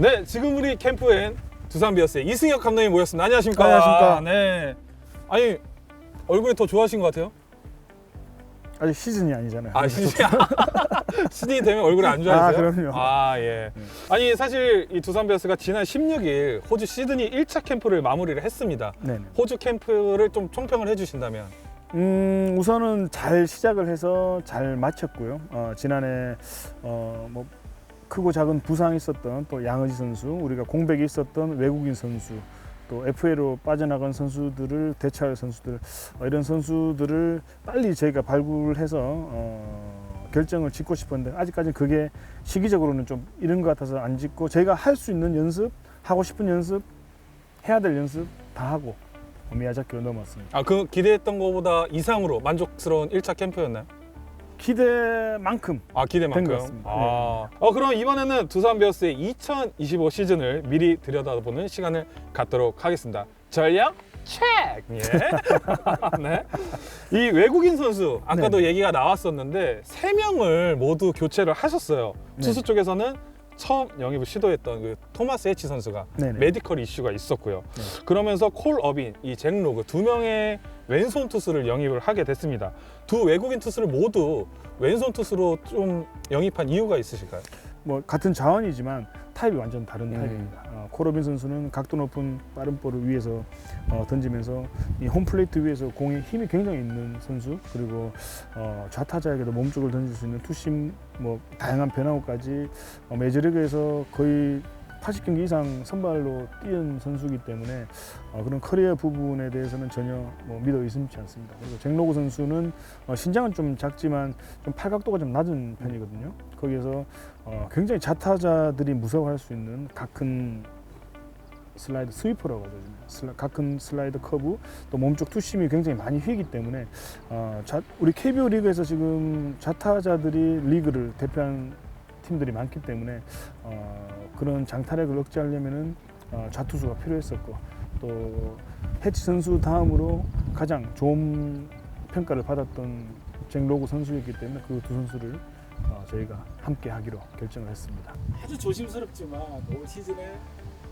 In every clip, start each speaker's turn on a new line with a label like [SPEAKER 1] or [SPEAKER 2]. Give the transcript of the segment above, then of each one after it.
[SPEAKER 1] 네, 지금 우리 캠프엔 두산 비어스의 이승혁 감독님 모였습니다. 안녕하십니까?
[SPEAKER 2] 안녕하십니까?
[SPEAKER 1] 네. 아니 얼굴이 더 좋아하신 것 같아요.
[SPEAKER 2] 아직 시즌이 아니잖아요.
[SPEAKER 1] 아 시즌 시즌이 되면 얼굴이 안 좋아지세요?
[SPEAKER 2] 아, 그럼요.
[SPEAKER 1] 아 예. 아니 사실 이 두산 베어스가 지난 16일 호주 시드니 1차 캠프를 마무리를 했습니다.
[SPEAKER 2] 네네.
[SPEAKER 1] 호주 캠프를 좀 총평을 해주신다면.
[SPEAKER 2] 음, 우선은 잘 시작을 해서 잘 마쳤고요. 어, 지난해 어, 뭐 크고 작은 부상이 있었던 또 양의지 선수, 우리가 공백이 있었던 외국인 선수, 또 FA로 빠져나간 선수들을 대체할 선수들 어, 이런 선수들을 빨리 저희가 발굴해서 어, 결정을 짓고 싶었는데 아직까지는 그게 시기적으로는 좀 이런 것 같아서 안 짓고 저희가 할 수 있는 연습, 하고 싶은 연습, 해야 될 연습 다 하고 미야자키로 넘었습니다.
[SPEAKER 1] 아그 기대했던 것보다 이상으로 만족스러운 1차 캠프였나요?
[SPEAKER 2] 기대만큼
[SPEAKER 1] 아 기대만큼.
[SPEAKER 2] 같습니다.
[SPEAKER 1] 아. 어 그럼 이번에는 두산 베어스의 2025 시즌을 미리 들여다보는 시간을 갖도록 하겠습니다. 전략 체크. 예. 네. 이 외국인 선수 아까도 얘기가 나왔었는데 세 명을 모두 교체를 하셨어요.
[SPEAKER 2] 네.
[SPEAKER 1] 투수 쪽에서는 처음 영입을 시도했던 그 토마스 해치 선수가
[SPEAKER 2] 네네.
[SPEAKER 1] 메디컬 이슈가 있었고요.
[SPEAKER 2] 네.
[SPEAKER 1] 그러면서 콜 어빈, 이 잭 로그 두 명의 왼손 투수를 영입을 하게 됐습니다. 두 외국인 투수를 모두 왼손 투수로 좀 영입한 이유가 있으실까요?
[SPEAKER 2] 뭐 같은 자원이지만 타입이 완전 다른
[SPEAKER 1] 음.
[SPEAKER 2] 타입입니다. 어, 코로빈 선수는 각도 높은 빠른 볼을 위에서 어, 던지면서 이 홈플레이트 위에서 공에 힘이 굉장히 있는 선수 그리고 어, 좌타자에게도 몸쪽을 던질 수 있는 투심 뭐 다양한 변화구까지 어, 메이저리그에서 거의 80경기 이상 선발로 뛰은 선수이기 때문에 어, 그런 커리어 부분에 대해서는 전혀 뭐 믿어 의심치 않습니다. 그리고 잭로그 선수는 어, 신장은 좀 작지만 좀 팔각도가 좀 낮은 편이거든요. 거기에서 어, 굉장히 자타자들이 무서워할 수 있는 가큰 슬라이드 스위퍼라고 하죠. 슬라, 가큰 슬라이드 커브 또 몸쪽 투심이 굉장히 많이 휘기 때문에 어, 자, 우리 KBO 리그에서 지금 자타자들이 리그를 대표하는 팀들이 많기 때문에 어, 그런 장타력을 억제하려면은 어, 좌투수가 필요했었고 또 해치 선수 다음으로 가장 좋은 평가를 받았던 잭 로그 선수였기 때문에 그 두 선수를 어, 저희가 함께 하기로 결정을 했습니다.
[SPEAKER 3] 아주 조심스럽지만 올 시즌에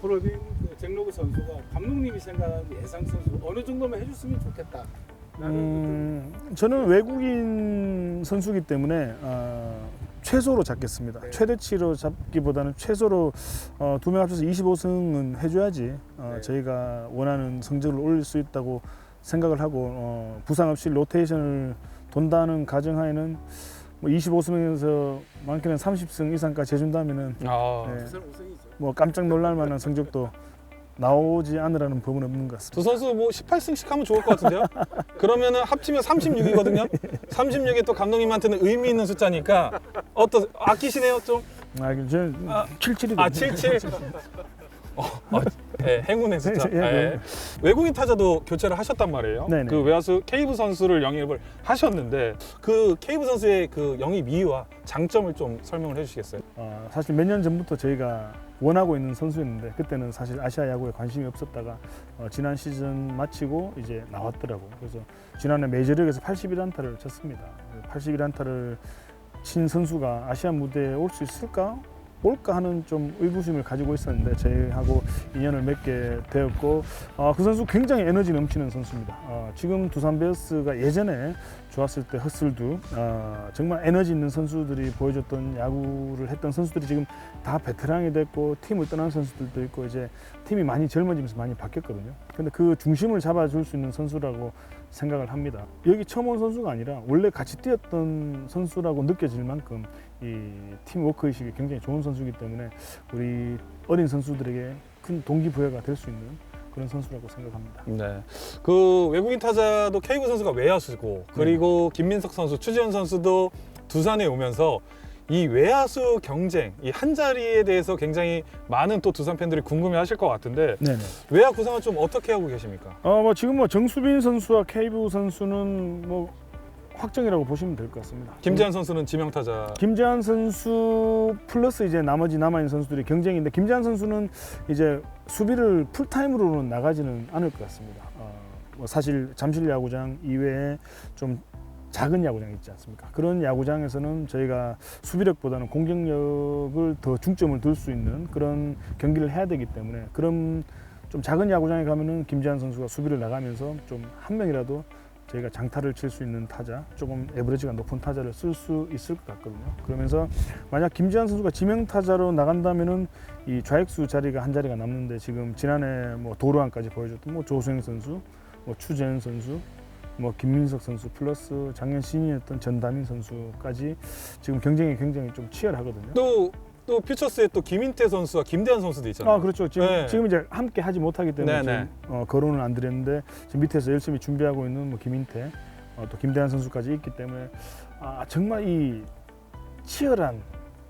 [SPEAKER 3] 코로빈 그 잭로그 선수가 감독님이 생각하는 예상 선수 어느 정도만 해줬으면 좋겠다.
[SPEAKER 2] 음, 저는 외국인 선수기 때문에 어, 최소로 잡겠습니다.
[SPEAKER 3] 네.
[SPEAKER 2] 최대치로 잡기보다는 최소로 어, 두명 합쳐서 25승은 해줘야지 어,
[SPEAKER 3] 네.
[SPEAKER 2] 저희가 원하는 성적을 올릴 수 있다고 생각을 하고 어, 부상 없이 로테이션을 돈다는 가정하에는 뭐 25승에서 많게는 30승 이상까지 해준다면은
[SPEAKER 1] 아,
[SPEAKER 2] 네.
[SPEAKER 3] 우승이죠.
[SPEAKER 2] 뭐 깜짝 놀랄 만한 성적도 나오지 않으라는 법은 없는 것 같습니다.
[SPEAKER 1] 두 선수 뭐 18승씩 하면 좋을 것 같은데요? 그러면은 합치면 36이거든요. 36이 또 감독님한테는 의미 있는 숫자니까 어떠 아끼시네요 좀?
[SPEAKER 2] 아, 저는
[SPEAKER 1] 아,
[SPEAKER 2] 77이거든요.
[SPEAKER 1] 아 77. 어, 어, 네, 행운의 숫자.
[SPEAKER 2] 예, 예,
[SPEAKER 1] 네. 외국인 타자도 교체를 하셨단 말이에요.
[SPEAKER 2] 네네.
[SPEAKER 1] 그 외야수 케이브 선수를 영입을 하셨는데 그 케이브 선수의 그 영입 이유와 장점을 좀 설명을 해주시겠어요?
[SPEAKER 2] 어, 사실 몇 년 전부터 저희가 원하고 있는 선수였는데 그때는 사실 아시아 야구에 관심이 없었다가 어, 지난 시즌 마치고 이제 나왔더라고. 그래서 지난해 메이저리그에서 81안타를 쳤습니다. 81안타를 친 선수가 아시아 무대에 올 수 있을까? 올까 하는 좀 의구심을 가지고 있었는데 저희하고 인연을 맺게 되었고 어, 그 선수 굉장히 에너지 넘치는 선수입니다. 어, 지금 두산 베어스가 예전에 좋았을 때 허슬도 어, 정말 에너지 있는 선수들이 보여줬던 야구를 했던 선수들이 지금 다 베테랑이 됐고 팀을 떠난 선수들도 있고 이제 팀이 많이 젊어지면서 많이 바뀌었거든요. 근데 그 중심을 잡아줄 수 있는 선수라고 생각을 합니다. 여기 처음 온 선수가 아니라 원래 같이 뛰었던 선수라고 느껴질 만큼 이 팀 워크 의식이 굉장히 좋은 선수이기 때문에 우리 어린 선수들에게 큰 동기부여가 될 수 있는 그런 선수라고 생각합니다.
[SPEAKER 1] 네. 그 외국인 타자도 케이브 선수가 외야수고 그리고 김민석 선수, 추지현 선수도 두산에 오면서 이 외야수 경쟁, 이 한 자리에 대해서 굉장히 많은 또 두산 팬들이 궁금해하실 것 같은데
[SPEAKER 2] 네네.
[SPEAKER 1] 외야 구성은 좀 어떻게 하고 계십니까?
[SPEAKER 2] 어, 뭐 지금 뭐 정수빈 선수와 케이브 선수는 뭐 확정이라고 보시면 될 것 같습니다.
[SPEAKER 1] 김재환 선수는 지명 타자.
[SPEAKER 2] 김재환 선수 플러스 이제 나머지 남아 있는 선수들이 경쟁인데 김재환 선수는 이제 수비를 풀타임으로는 나가지는 않을 것 같습니다. 어, 뭐 사실 잠실 야구장 이외에 좀 작은 야구장 있지 않습니까? 그런 야구장에서는 저희가 수비력보다는 공격력을 더 중점을 둘 수 있는 그런 경기를 해야 되기 때문에 그런 좀 작은 야구장에 가면은 김재환 선수가 수비를 나가면서 좀 한 명이라도 저희가 장타를 칠 수 있는 타자, 조금 에버리지가 높은 타자를 쓸 수 있을 것 같거든요. 그러면서 만약 김재환 선수가 지명 타자로 나간다면은 이 좌익수 자리가 한 자리가 남는데 지금 지난해 뭐 도루안까지 보여줬던 뭐 조수영 선수, 뭐 추재현 선수, 뭐 김민석 선수 플러스 작년 신인이었던 전다민 선수까지 지금 경쟁이 굉장히 좀 치열하거든요.
[SPEAKER 1] 또, 또 퓨처스에 또 김인태 선수와 김대한 선수도 있잖아요.
[SPEAKER 2] 아 그렇죠. 지금
[SPEAKER 1] 네.
[SPEAKER 2] 지금 이제 함께 하지 못하기 때문에
[SPEAKER 1] 네,
[SPEAKER 2] 지금 어, 거론은 안 드렸는데 지금 밑에서 열심히 준비하고 있는 뭐 김인태, 어, 또 김대한 선수까지 있기 때문에 아 정말 이 치열한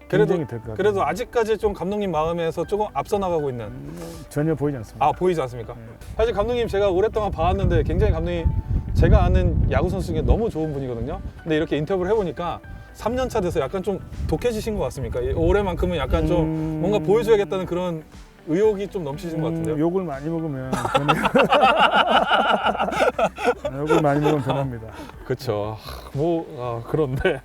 [SPEAKER 1] 그래도-
[SPEAKER 2] 경쟁이 될 것 같아요.
[SPEAKER 1] 그래도 아직까지 좀 감독님 마음에서 조금 앞서 나가고 있는
[SPEAKER 2] 음, 전혀 보이지 않습니다.
[SPEAKER 1] 아 보이지 않습니까?
[SPEAKER 2] 네.
[SPEAKER 1] 사실 감독님 제가 오랫동안 봐왔는데 굉장히 감독님 제가 아는 야구 선수 중에 너무 좋은 분이거든요. 근데 이렇게 인터뷰를 해보니까 3년 차 돼서 약간 좀 독해지신 것 같습니까? 이 올해만큼은 약간 좀
[SPEAKER 2] 음,
[SPEAKER 1] 뭔가 보여줘야겠다는 그런 의욕이 좀 넘치신 것 같은데요.
[SPEAKER 2] 음, 욕을 많이 먹으면 변해요. 욕을 많이 먹으면 변합니다.
[SPEAKER 1] 그렇죠. 뭐 아, 그런데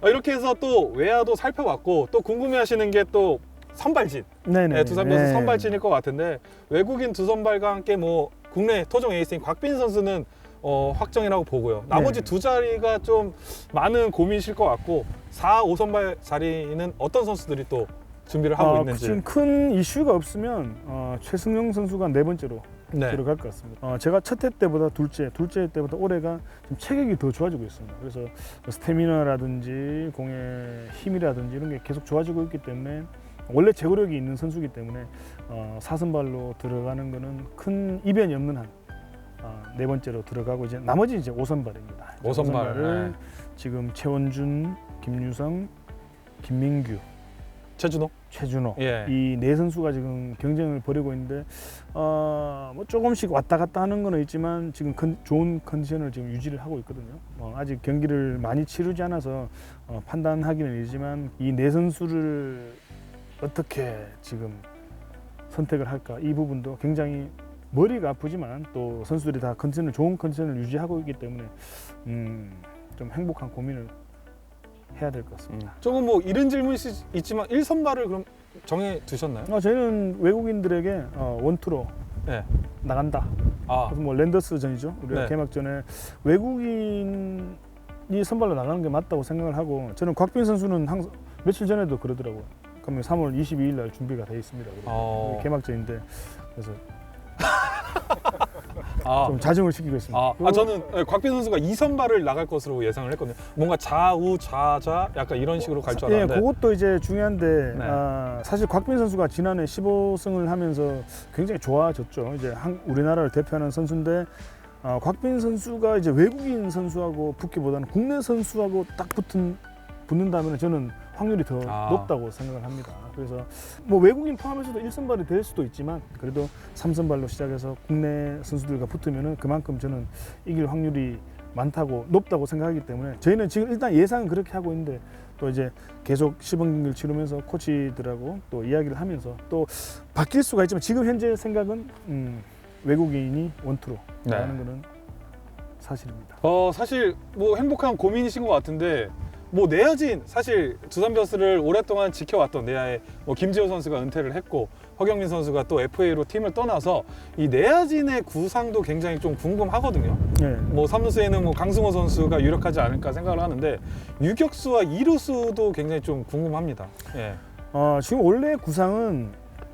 [SPEAKER 1] 아, 이렇게 해서 또 외야도 살펴봤고 또 궁금해하시는 게 또 선발진.
[SPEAKER 2] 네네.
[SPEAKER 1] 네, 두산
[SPEAKER 2] 네.
[SPEAKER 1] 선발진일 것 같은데 외국인 두 선발과 함께 뭐 국내 토종 에이스인 곽빈 선수는 어, 확정이라고 보고요. 나머지
[SPEAKER 2] 네.
[SPEAKER 1] 두 자리가 좀 많은 고민이실 것 같고 4, 5선발 자리는 어떤 선수들이 또 준비를 하고
[SPEAKER 2] 어,
[SPEAKER 1] 있는지.
[SPEAKER 2] 지금 큰 이슈가 없으면 어, 최승용 선수가 네 번째로
[SPEAKER 1] 네.
[SPEAKER 2] 들어갈 것 같습니다. 어, 제가 첫 해 때보다 둘째, 둘째 해 때보다 올해가 좀 체격이 더 좋아지고 있습니다. 그래서 스태미너라든지 공의 힘이라든지 이런 게 계속 좋아지고 있기 때문에 원래 제고력이 있는 선수이기 때문에 어, 사선발로 들어가는 거는 큰 이변이 없는 한. 어, 네 번째로 들어가고 이제 나머지 이제 5선발입니다.
[SPEAKER 1] 오선발,
[SPEAKER 2] 을
[SPEAKER 1] 네.
[SPEAKER 2] 지금 최원준, 김유성, 김민규,
[SPEAKER 1] 최준호.
[SPEAKER 2] 최준호
[SPEAKER 1] 예.
[SPEAKER 2] 이 네 선수가 지금 경쟁을 벌이고 있는데 어, 뭐 조금씩 왔다 갔다 하는 거는 있지만 지금 컨- 좋은 컨디션을 지금 유지를 하고 있거든요. 어, 아직 경기를 많이 치르지 않아서 어, 판단하기는 이르지만 이 네 선수를 어떻게 지금 선택을 할까 이 부분도 굉장히 머리가 아프지만 또 선수들이 다 컨디션을 좋은 컨디션을 유지하고 있기 때문에 음, 좀 행복한 고민을 해야 될 것 같습니다.
[SPEAKER 1] 조금 뭐 이런 질문이 있- 있지만 1선발을 그럼 정해 두셨나요?
[SPEAKER 2] 어, 저희는 외국인들에게 어, 원투로
[SPEAKER 1] 네.
[SPEAKER 2] 나간다.
[SPEAKER 1] 아,
[SPEAKER 2] 그래서 뭐 랜더스 전이죠. 우리가
[SPEAKER 1] 네.
[SPEAKER 2] 개막전에 외국인이 선발로 나가는 게 맞다고 생각을 하고 저는 곽빈 선수는 항상 며칠 전에도 그러더라고요. 그러면 3월 22일 날 준비가 돼 있습니다.
[SPEAKER 1] 어.
[SPEAKER 2] 개막전인데 그래서
[SPEAKER 1] 아,
[SPEAKER 2] 좀 자정을 시키고 있습니다.
[SPEAKER 1] 아, 아 저는 예, 곽빈 선수가 2선발을 나갈 것으로 예상을 했거든요. 뭔가 좌우 좌좌 약간 이런 식으로 갈 줄
[SPEAKER 2] 예,
[SPEAKER 1] 알았는데.
[SPEAKER 2] 그것도 이제 중요한데
[SPEAKER 1] 네.
[SPEAKER 2] 아, 사실 곽빈 선수가 지난해 15승을 하면서 굉장히 좋아졌죠. 이제 한, 우리나라를 대표하는 선수인데 아, 곽빈 선수가 이제 외국인 선수하고 붙기보다는 국내 선수하고 딱 붙은 붙는다면 저는 확률이 더
[SPEAKER 1] 아.
[SPEAKER 2] 높다고 생각을 합니다. 그래서 뭐 외국인 포함해서도 1선발이 될 수도 있지만 그래도 3선발로 시작해서 국내 선수들과 붙으면은 그만큼 저는 이길 확률이 많다고 높다고 생각하기 때문에 저희는 지금 일단 예상은 그렇게 하고 있는데 또 이제 계속 시범 경기를 치르면서 코치들하고 또 이야기를 하면서 또 바뀔 수가 있지만 지금 현재 생각은 음, 외국인이 원투로
[SPEAKER 1] 네.
[SPEAKER 2] 나가는 거는 사실입니다.
[SPEAKER 1] 어 사실 뭐 행복한 고민이신 것 같은데 뭐 내야진 사실 두산 베어스를 오랫동안 지켜왔던 내야에 뭐 김지호 선수가 은퇴를 했고 허경민 선수가 또 FA로 팀을 떠나서 이 내야진의 구상도 굉장히 좀 궁금하거든요.
[SPEAKER 2] 네.
[SPEAKER 1] 뭐 삼루수에는 뭐 강승호 선수가 유력하지 않을까 생각을 하는데 유격수와 이루수도 굉장히 좀 궁금합니다. 예.
[SPEAKER 2] 어, 지금 원래 구상은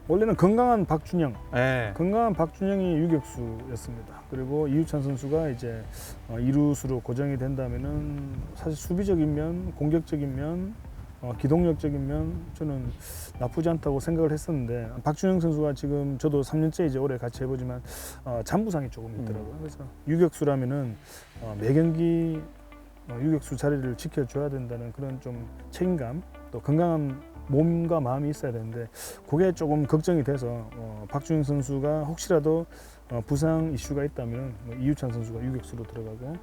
[SPEAKER 2] 원래는 건강한 박준영,
[SPEAKER 1] 예.
[SPEAKER 2] 건강한 박준영이 유격수였습니다. 그리고 이유찬 선수가 이제 어, 이루수로 고정이 된다면은 사실 수비적인 면, 공격적인 면, 어, 기동력적인 면 저는 나쁘지 않다고 생각을 했었는데 박준영 선수가 지금 저도 3년째 이제 올해 같이 해보지만 어, 잔부상이 조금 있더라고요. 그래서 유격수라면은 어, 매 경기 어, 유격수 자리를 지켜줘야 된다는 그런 좀 책임감 또 건강한 몸과 마음이 있어야 되는데 그게 조금 걱정이 돼서 어, 박준영 선수가 혹시라도 어, 부상 이슈가 있다면 뭐 이유찬 선수가 유격수로 들어가고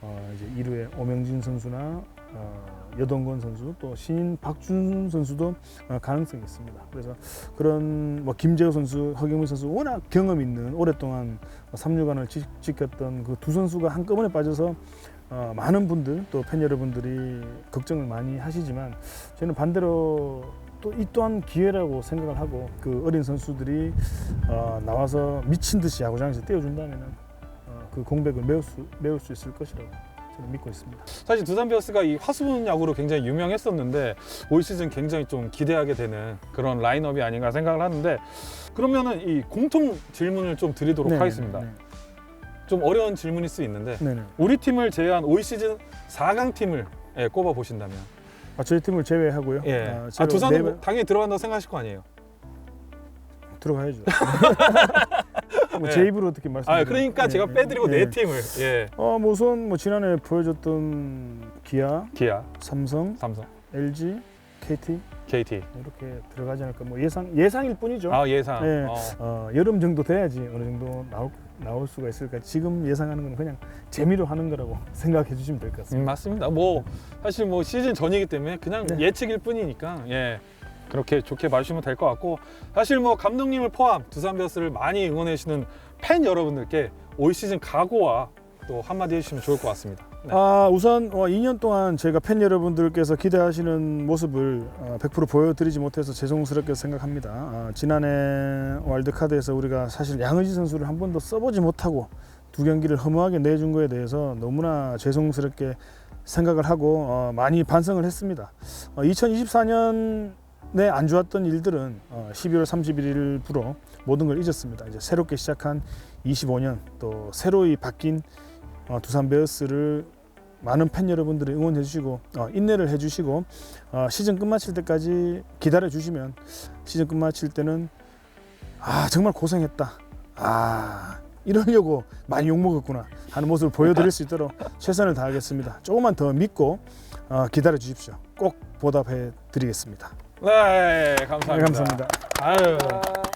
[SPEAKER 2] 어, 이제 2루에 오명진 선수나 어, 여동건 선수 또 신인 박준 선수도 어, 가능성이 있습니다. 그래서 그런 뭐 김재호 선수, 허경민 선수 워낙 경험 있는 오랫동안 3루간을 지, 지켰던 그 두 선수가 한꺼번에 빠져서 어, 많은 분들 또 팬 여러분들이 걱정을 많이 하시지만 저는 반대로 또 이 또한 기회라고 생각을 하고 그 어린 선수들이 어, 나와서 미친 듯이 야구장에서 뛰어준다면 어, 그 공백을 메울 수, 메울 수 있을 것이라고 저는 믿고 있습니다.
[SPEAKER 1] 사실 두산 베어스가 이 화수분 야구로 굉장히 유명했었는데 올 시즌 굉장히 좀 기대하게 되는 그런 라인업이 아닌가 생각을 하는데 그러면은 이 공통 질문을 좀 드리도록
[SPEAKER 2] 네,
[SPEAKER 1] 하겠습니다.
[SPEAKER 2] 네,
[SPEAKER 1] 좀 어려운 질문일 수 있는데
[SPEAKER 2] 네, 네.
[SPEAKER 1] 우리 팀을 제외한 올 시즌 4강 팀을 예, 꼽아 보신다면
[SPEAKER 2] 아, 저희 팀을 제외하고요.
[SPEAKER 1] 예.
[SPEAKER 2] 아,
[SPEAKER 1] 아, 두산은
[SPEAKER 2] 네뭐번
[SPEAKER 1] 당연히 들어간다고 생각하실 거 아니에요.
[SPEAKER 2] 들어가야죠. 뭐
[SPEAKER 1] 네.
[SPEAKER 2] 제 입으로 어떻게 말씀드려요?
[SPEAKER 1] 아, 그러니까
[SPEAKER 2] 예,
[SPEAKER 1] 제가
[SPEAKER 2] 예,
[SPEAKER 1] 빼드리고
[SPEAKER 2] 예.
[SPEAKER 1] 네 팀을 예.
[SPEAKER 2] 어, 뭐 우선 뭐 지난해 보여줬던 기아,
[SPEAKER 1] 기아,
[SPEAKER 2] 삼성,
[SPEAKER 1] 삼성,
[SPEAKER 2] LG, KT
[SPEAKER 1] KT.
[SPEAKER 2] 이렇게 들어가지 않을까 뭐 예상 예상일 뿐이죠.
[SPEAKER 1] 아 예상.
[SPEAKER 2] 네.
[SPEAKER 1] 어.
[SPEAKER 2] 어, 여름 정도 돼야지 어느 정도 나올 나올 수가 있을까. 지금 예상하는 건 그냥 재미로 하는 거라고 생각해 주시면 될것
[SPEAKER 1] 음,
[SPEAKER 2] 같습니다.
[SPEAKER 1] 맞습니다. 뭐 사실 뭐 시즌 전이기 때문에 그냥
[SPEAKER 2] 네.
[SPEAKER 1] 예측일 뿐이니까 예 그렇게 좋게 봐주시면 될 것 같고 사실 뭐 감독님을 포함 두산 베어스를 많이 응원해 주시는 팬 여러분들께 올 시즌 각오와 또 한마디 해주시면 좋을 것 같습니다. 네.
[SPEAKER 2] 아 우선 어, 2년 동안 저희가 팬 여러분들께서 기대하시는 모습을 어, 100% 보여드리지 못해서 죄송스럽게 생각합니다. 아, 지난해 월드카드에서 우리가 사실 양의지 선수를 한 번도 써보지 못하고 두 경기를 허무하게 내준 거에 대해서 너무나 죄송스럽게 생각을 하고 어, 많이 반성을 했습니다. 어, 2024년에 안 좋았던 일들은 어, 12월 31일부로 모든 걸 잊었습니다. 이제 새롭게 시작한 25년 또 새로이 바뀐 어, 두산 베어스를 많은 팬 여러분들이 응원해 주시고 어, 인내를 해 주시고 어, 시즌 끝마칠 때까지 기다려 주시면 시즌 끝마칠 때는 아 정말 고생했다. 아 이러려고 많이 욕 먹었구나 하는 모습을 보여드릴 수 있도록 최선을 다하겠습니다. 조금만 더 믿고 어, 기다려 주십시오. 꼭 보답해 드리겠습니다.
[SPEAKER 1] 네, 감사합니다.
[SPEAKER 2] 네, 감사합니다.
[SPEAKER 1] 아유.
[SPEAKER 3] 아,